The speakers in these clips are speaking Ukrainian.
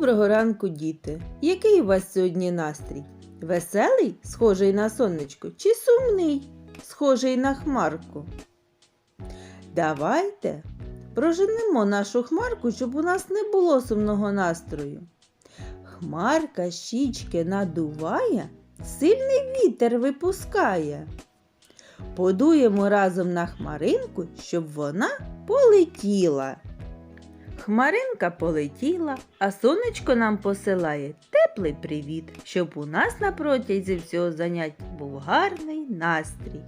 Доброго ранку, діти! Який у вас сьогодні настрій? Веселий, схожий на сонечко, чи сумний, схожий на хмарку? Давайте проженемо нашу хмарку, щоб у нас не було сумного настрою. Хмарка щічки надуває, сильний вітер випускає. Подуємо разом на хмаринку, щоб вона полетіла. Хмаринка полетіла, а сонечко нам посилає теплий привіт, щоб у нас на протязі всього заняття був гарний настрій.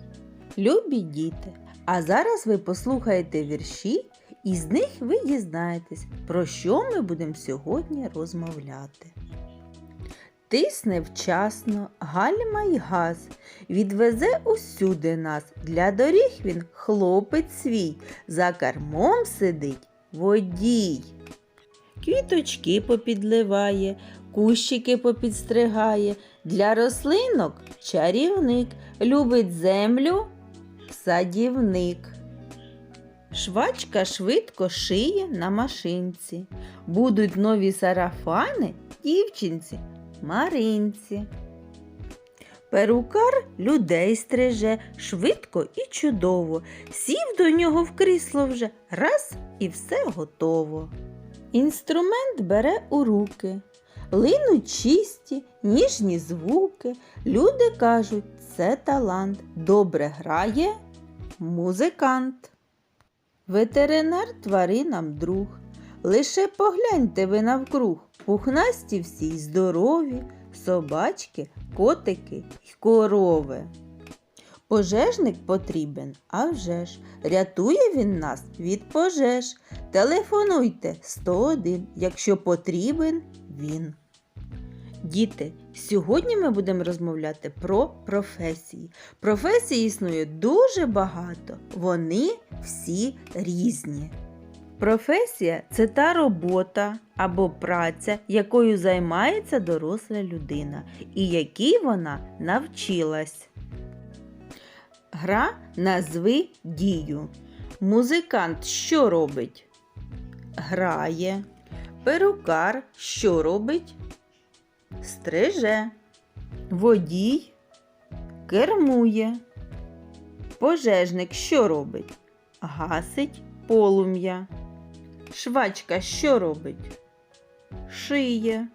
Любі діти, а зараз ви послухаєте вірші, і з них ви дізнаєтесь, про що ми будемо сьогодні розмовляти. Тисне вчасно, гальма й газ, відвезе усюди нас. Для доріг він хлопець свій, за кермом сидить водій. Квіточки попідливає, кущики попідстригає, для рослинок чарівник, любить землю садівник. Швачка швидко шиє на машинці. Будуть нові сарафани дівчинці Маринці. Перукар людей стриже швидко і чудово. Сів до нього в крісло вже раз і все готово. Інструмент бере у руки, линуть чисті, ніжні звуки. Люди кажуть, це талант. Добре грає музикант. Ветеринар тваринам друг. Лише погляньте ви навкруг, пухнасті всі здорові, собачки, котики й корови. Пожежник потрібен, а вже ж, рятує він нас від пожеж. Телефонуйте 101, якщо потрібен він. Діти, сьогодні ми будемо розмовляти про професії. Професій існує дуже багато, вони всі різні. Професія це та робота або праця, якою займається доросла людина, і якій вона навчилась. Гра назви дію. Музикант що робить? Грає. Перукар що робить? Стриже. Водій кермує. Пожежник що робить? Гасить полум'я. Швачка що робить? Шиє.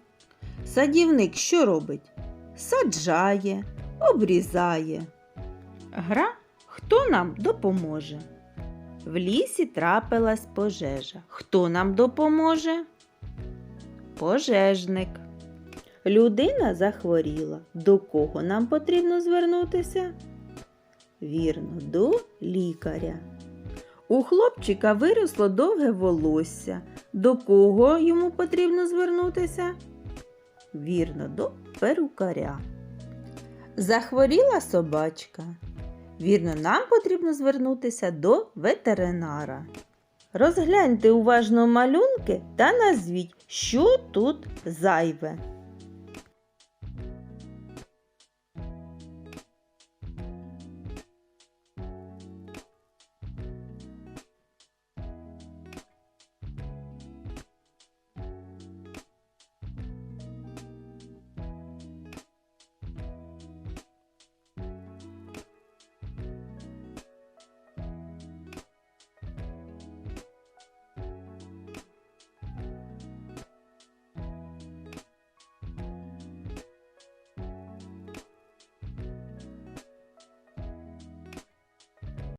Садівник що робить? Саджає, обрізає. Гра хто нам допоможе? В лісі трапилась пожежа. Хто нам допоможе? Пожежник. Людина захворіла. До кого нам потрібно звернутися? Вірно, до лікаря. У хлопчика виросло довге волосся. До кого йому потрібно звернутися? Вірно, до перукаря. Захворіла собачка. Вірно, нам потрібно звернутися до ветеринара. Розгляньте уважно малюнки та назвіть, що тут зайве.